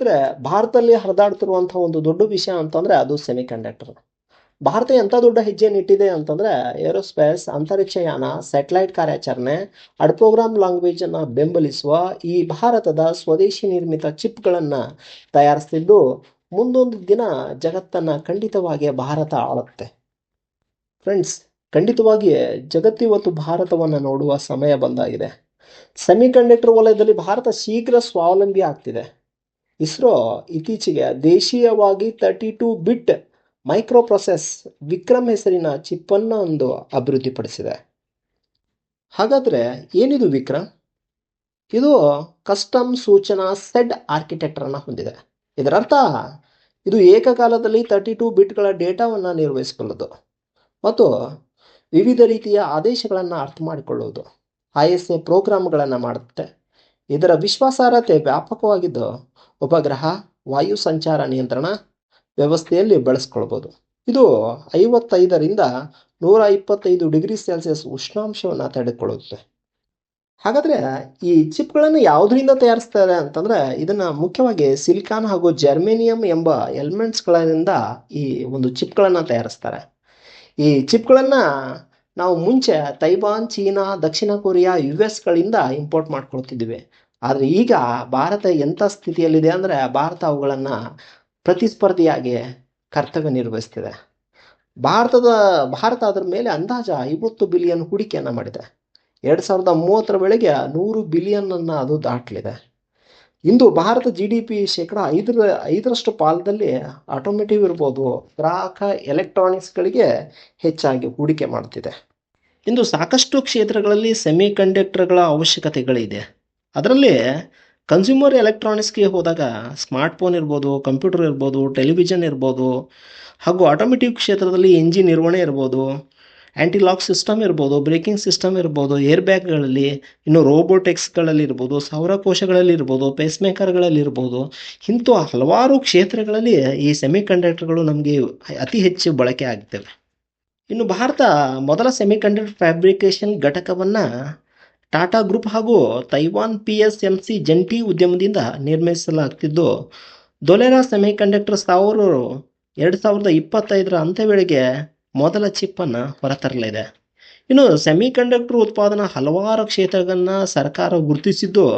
ಹಾಗಾದ್ರೆ ಭಾರತದಲ್ಲಿ ಹರಿದಾಡ್ತಿರುವಂಥ ಒಂದು ದೊಡ್ಡ ವಿಷಯ ಅಂತಂದ್ರೆ ಅದು ಸೆಮಿ ಕಂಡಕ್ಟರ್ ಭಾರತ ಎಂಥ ದೊಡ್ಡ ಹೆಜ್ಜೆಯನ್ನು ಇಟ್ಟಿದೆ ಅಂತಂದ್ರೆ ಏರೋಸ್ಪೇಸ್ ಅಂತರಿಕ್ಷಯಾನ ಸ್ಯಾಟಲೈಟ್ ಕಾರ್ಯಾಚರಣೆ ಅಡ್ ಪ್ರೋಗ್ರಾಮ್ ಲ್ಯಾಂಗ್ವೇಜ್ ಅನ್ನ ಬೆಂಬಲಿಸುವ ಈ ಭಾರತದ ಸ್ವದೇಶಿ ನಿರ್ಮಿತ ಚಿಪ್ಗಳನ್ನು ತಯಾರಿಸ್ತಿದ್ದು ಮುಂದೊಂದು ದಿನ ಜಗತ್ತನ್ನ ಖಂಡಿತವಾಗಿ ಭಾರತ ಆಳುತ್ತೆ. ಫ್ರೆಂಡ್ಸ್ ಖಂಡಿತವಾಗಿ ಜಗತ್ತು ಇವತ್ತು ಭಾರತವನ್ನು ನೋಡುವ ಸಮಯ ಬಂದಾಗಿದೆ. ಸೆಮಿಕಂಡಕ್ಟರ್ ವಲಯದಲ್ಲಿ ಭಾರತ ಶೀಘ್ರ ಸ್ವಾವಲಂಬಿ ಆಗ್ತಿದೆ. ಇಸ್ರೋ ಇತ್ತೀಚೆಗೆ ದೇಶೀಯವಾಗಿ thirty two bit micro process Vikram ಹೆಸರಿನ ಚಿಪ್ಪನ್ನು ಒಂದು ಅಭಿವೃದ್ಧಿಪಡಿಸಿದೆ. ಹಾಗಾದರೆ ಏನಿದು ವಿಕ್ರಮ್? ಇದು ಕಸ್ಟಮ್ ಸೂಚನಾ ಸೆಡ್ ಆರ್ಕಿಟೆಕ್ಟರನ್ನು ಹೊಂದಿದೆ. ಇದರರ್ಥ, ಇದು ಏಕಕಾಲದಲ್ಲಿ ತರ್ಟಿ ಟು ಬಿಟ್ಗಳ ಡೇಟಾವನ್ನು ನಿರ್ವಹಿಸಿಕೊಳ್ಳೋದು ಮತ್ತು ವಿವಿಧ ರೀತಿಯ ಆದೇಶಗಳನ್ನು ಅರ್ಥ ಮಾಡಿಕೊಳ್ಳುವುದು ಐ ಎಸ್ ಎ ಪ್ರೋಗ್ರಾಮ್ಗಳನ್ನು ಮಾಡುತ್ತೆ. ಇದರ ವಿಶ್ವಾಸಾರ್ಹತೆ ವ್ಯಾಪಕವಾಗಿದ್ದು, ಉಪಗ್ರಹ, ವಾಯು ಸಂಚಾರ ನಿಯಂತ್ರಣ ವ್ಯವಸ್ಥೆಯಲ್ಲಿ ಬಳಸ್ಕೊಳ್ಬೋದು. ಇದು ಐವತ್ತೈದರಿಂದ ನೂರ ಇಪ್ಪತ್ತೈದು ಡಿಗ್ರಿ ಸೆಲ್ಸಿಯಸ್ ಉಷ್ಣಾಂಶವನ್ನು ತಡೆದುಕೊಳ್ಳುತ್ತೆ ಹಾಗಾದರೆ ಈ ಚಿಪ್ಗಳನ್ನು ಯಾವುದರಿಂದ ತಯಾರಿಸ್ತಾರೆ ಅಂತಂದರೆ, ಇದನ್ನು ಮುಖ್ಯವಾಗಿ ಸಿಲಿಕಾನ್ ಹಾಗೂ ಜರ್ಮೇನಿಯಂ ಎಂಬ ಎಲಿಮೆಂಟ್ಸ್ಗಳಿಂದ ಈ ಒಂದು ಚಿಪ್ಗಳನ್ನು ತಯಾರಿಸ್ತಾರೆ. ಈ ಚಿಪ್ಗಳನ್ನು ನಾವು ಮುಂಚೆ ತೈವಾನ್, ಚೀನಾ, ದಕ್ಷಿಣ ಕೊರಿಯಾ ಯು ಎಸ್ಗಳಿಂದ ಇಂಪೋರ್ಟ್ ಮಾಡ್ಕೊಳ್ತಿದ್ವಿ. ಆದರೆ ಈಗ ಭಾರತ ಎಂಥ ಸ್ಥಿತಿಯಲ್ಲಿದೆ ಅಂದರೆ ಭಾರತ ಅವುಗಳನ್ನು ಪ್ರತಿಸ್ಪರ್ಧಿಯಾಗಿ ಕರ್ತವ್ಯ ನಿರ್ವಹಿಸ್ತಿದೆ. ಭಾರತದ, ಭಾರತ ಅದರ ಮೇಲೆ ಅಂದಾಜು ಐವತ್ತು ಬಿಲಿಯನ್ ಹೂಡಿಕೆಯನ್ನು ಮಾಡಿದೆ. ಎರಡು ಸಾವಿರದ ಮೂವತ್ತರ ವೇಳೆಗೆ ನೂರು ಬಿಲಿಯನ್ನನ್ನು ಅದು ದಾಟಲಿದೆ. ಇಂದು ಭಾರತ ಜಿ ಡಿ ಪಿ ಶೇಕಡ ಐದರ, ಐದರಷ್ಟು ಪಾಲದಲ್ಲಿ ಆಟೋಮೇಟಿವ್ ಇರ್ಬೋದು, ಗ್ರಾಹಕ ಎಲೆಕ್ಟ್ರಾನಿಕ್ಸ್ಗಳಿಗೆ ಹೆಚ್ಚಾಗಿ ಹೂಡಿಕೆ ಮಾಡುತ್ತಿದೆ. ಇಂದು ಸಾಕಷ್ಟು ಕ್ಷೇತ್ರಗಳಲ್ಲಿ ಸೆಮಿ ಕಂಡಕ್ಟರ್ಗಳ ಅವಶ್ಯಕತೆಗಳಿದೆ. ಅದರಲ್ಲಿ ಕನ್ಸ್ಯೂಮರ್ ಎಲೆಕ್ಟ್ರಾನಿಕ್ಸ್ಗೆ ಹೋದಾಗ ಸ್ಮಾರ್ಟ್ಫೋನ್ ಇರ್ಬೋದು ಕಂಪ್ಯೂಟರ್ ಇರ್ಬೋದು ಟೆಲಿವಿಷನ್ ಇರ್ಬೋದು, ಹಾಗೂ ಆಟೋಮೇಟಿವ್ ಕ್ಷೇತ್ರದಲ್ಲಿ ಇಂಜಿನ್ ನಿರ್ವಹಣೆ ಇರ್ಬೋದು ಆ್ಯಂಟಿ ಲಾಕ್ ಸಿಸ್ಟಮ್ ಇರ್ಬೋದು ಬ್ರೇಕಿಂಗ್ ಸಿಸ್ಟಮ್ ಇರ್ಬೋದು ಏರ್ ಬ್ಯಾಗ್ಗಳಲ್ಲಿ ಇನ್ನು ರೋಬೋಟಿಕ್ಸ್ಗಳಲ್ಲಿ ಇರ್ಬೋದು ಸೌರಕೋಶಗಳಲ್ಲಿ ಇರ್ಬೋದು ಪೇಸ್ ಮೇಕರ್ಗಳಲ್ಲಿ ಇರ್ಬೋದು ಇಂಥ ಹಲವಾರು ಕ್ಷೇತ್ರಗಳಲ್ಲಿ ಈ ಸೆಮಿ ಕಂಡಕ್ಟರ್ಗಳು ನಮಗೆ ಅತಿ ಹೆಚ್ಚು ಬಳಕೆ ಆಗ್ತವೆ. ಇನ್ನು ಭಾರತ ಮೊದಲ ಸೆಮಿಕಂಡಕ್ಟರ್ ಫ್ಯಾಬ್ರಿಕೇಷನ್ ಘಟಕವನ್ನು ಟಾಟಾ ಗ್ರೂಪ್ ಹಾಗೂ Taiwan P S M C ಜಂಟಿ ಉದ್ಯಮದಿಂದ ನಿರ್ಮಿಸಲಾಗ್ತಿದ್ದು, ದೊಲೆರಾ ಸೆಮಿ ಕಂಡಕ್ಟರ್ಸ್ ಅವರು ಎರಡು ಸಾವಿರದ ಇಪ್ಪತ್ತೈದರ ಅಂತ್ಯ ವೇಳೆಗೆ ಮೊದಲ ಚಿಪ್ಪನ್ನು ಹೊರತರಲಿದೆ. ಇನ್ನು ಸೆಮಿ ಕಂಡಕ್ಟರ್ ಉತ್ಪಾದನಾ ಹಲವಾರು ಕ್ಷೇತ್ರಗಳನ್ನ ಸರ್ಕಾರ ಗುರುತಿಸಿದ್ದು,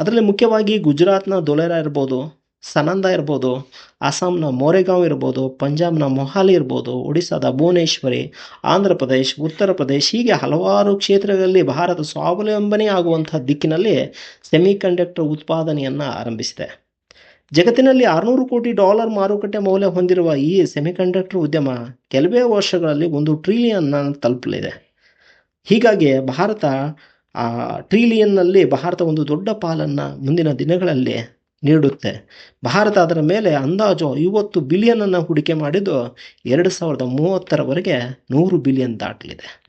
ಅದರಲ್ಲಿ ಮುಖ್ಯವಾಗಿ ಗುಜರಾತ್ನ ದೊಲೆರಾ ಇರ್ಬೋದು, ಸನಂದ ಇರ್ಬೋದು, ಅಸ್ಸಾಂನ ಮೋರೆಗಾಂವ್ ಇರ್ಬೋದು, ಪಂಜಾಬ್ನ ಮೊಹಾಲಿ ಇರ್ಬೋದು, ಒಡಿಸ್ಸಾದ ಭುವನೇಶ್ವರಿ, ಆಂಧ್ರ ಪ್ರದೇಶ್, ಉತ್ತರ ಪ್ರದೇಶ್, ಹೀಗೆ ಹಲವಾರು ಕ್ಷೇತ್ರಗಳಲ್ಲಿ ಭಾರತ ಸ್ವಾವಲಂಬನೆ ಆಗುವಂಥ ದಿಕ್ಕಿನಲ್ಲಿ ಸೆಮಿ ಕಂಡಕ್ಟರ್ ಉತ್ಪಾದನೆಯನ್ನು ಆರಂಭಿಸಿದೆ. ಜಗತ್ತಿನಲ್ಲಿ ಆರುನೂರು ಕೋಟಿ ಡಾಲರ್ ಮಾರುಕಟ್ಟೆ ಮೌಲ್ಯ ಹೊಂದಿರುವ ಈ ಸೆಮಿಕಂಡಕ್ಟರ್ ಉದ್ಯಮ ಕೆಲವೇ ವರ್ಷಗಳಲ್ಲಿ ಒಂದು ಟ್ರಿಲಿಯನ್ನ ತಲುಪಲಿದೆ. ಹೀಗಾಗಿ ಭಾರತ, ಆ, ಟ್ರಿಲಿಯನ್ನಲ್ಲಿ ಭಾರತ ಒಂದು ದೊಡ್ಡ ಪಾಲನ್ನು ಮುಂದಿನ ದಿನಗಳಲ್ಲಿ ನೀಡುತ್ತೆ. ಭಾರತ ಅದರ ಮೇಲೆ ಅಂದಾಜು ಐವತ್ತು ಬಿಲಿಯನನ್ನು ಹೂಡಿಕೆ ಮಾಡಿದ್ದು ಎರಡು ಸಾವಿರದ ಮೂವತ್ತರವರೆಗೆ ನೂರು ಬಿಲಿಯನ್ ದಾಟಲಿದೆ.